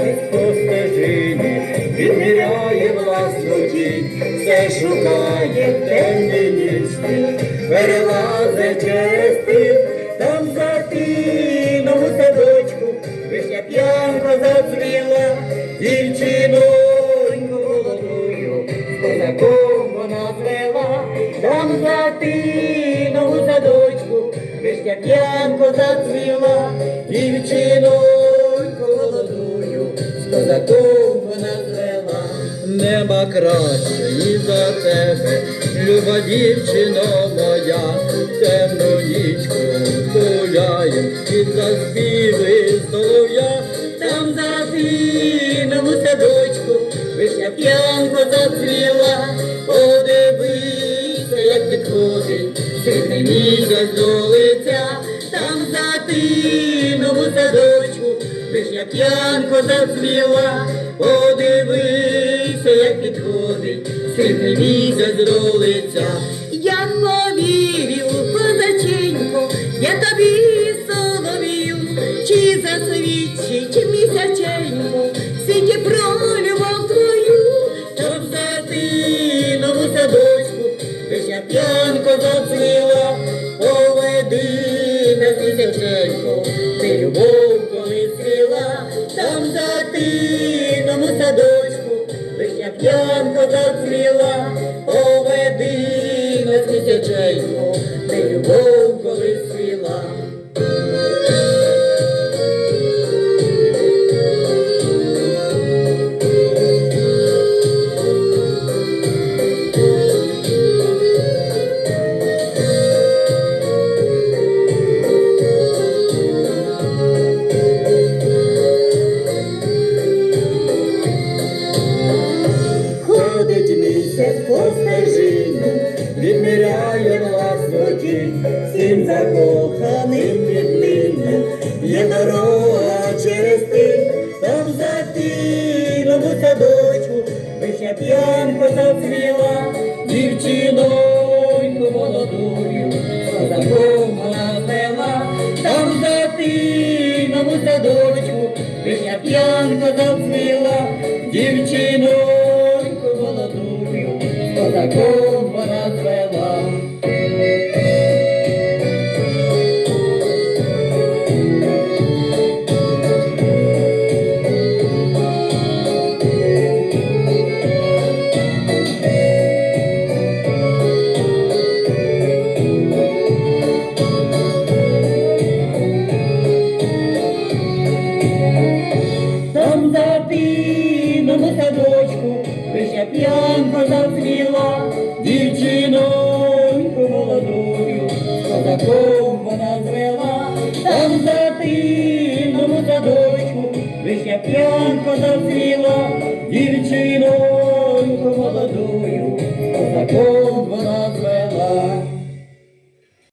місяць по стежині, відміряє власну тінь, все шукає в темній нічці, перелазить через тим, там за тином у садочку, вишня п'янка зацвіла. Дівчиноньку молодою, козаком вона звела, там за тином у садочку, вишня п'янко зацвіла. Дівчиною. Нема кращої за тебе, люба дівчино моя, темну нічку гуляєм під заспіви солов'я, там за тином у садочку, вишня п'янко зацвіла, подивися, як підходить, сильний місяць до лиця, там за тином у садочку, вишня п'янко зацвіла, подивися, як підходить, сильний місяць до. Я повірю, козаченько, я тобі соловію, чи засвідчить місяченько, світі про любов твою. Там за тином у садочку, вишня п'янко зацвіла, поведи нас місяченько, ти любов п'янко зацвіла, поведи нас місяченько, ти вовко коли відміряє власну тінь, всім закоханим віднині, є дорога через тих, там за тином у садочку, вишня п'янко зацвіла, дівчиноньку молодую, з козаком там за тином у садочку, вишня п'янко зацвіла, дівчиноньку молодую, з вишня п'янко зацвіла, дівчиноньку молодою, козаком вона звела, там за тином садочку, лиш я п'янко зацвіла, дівчиноньку молодою, козаком.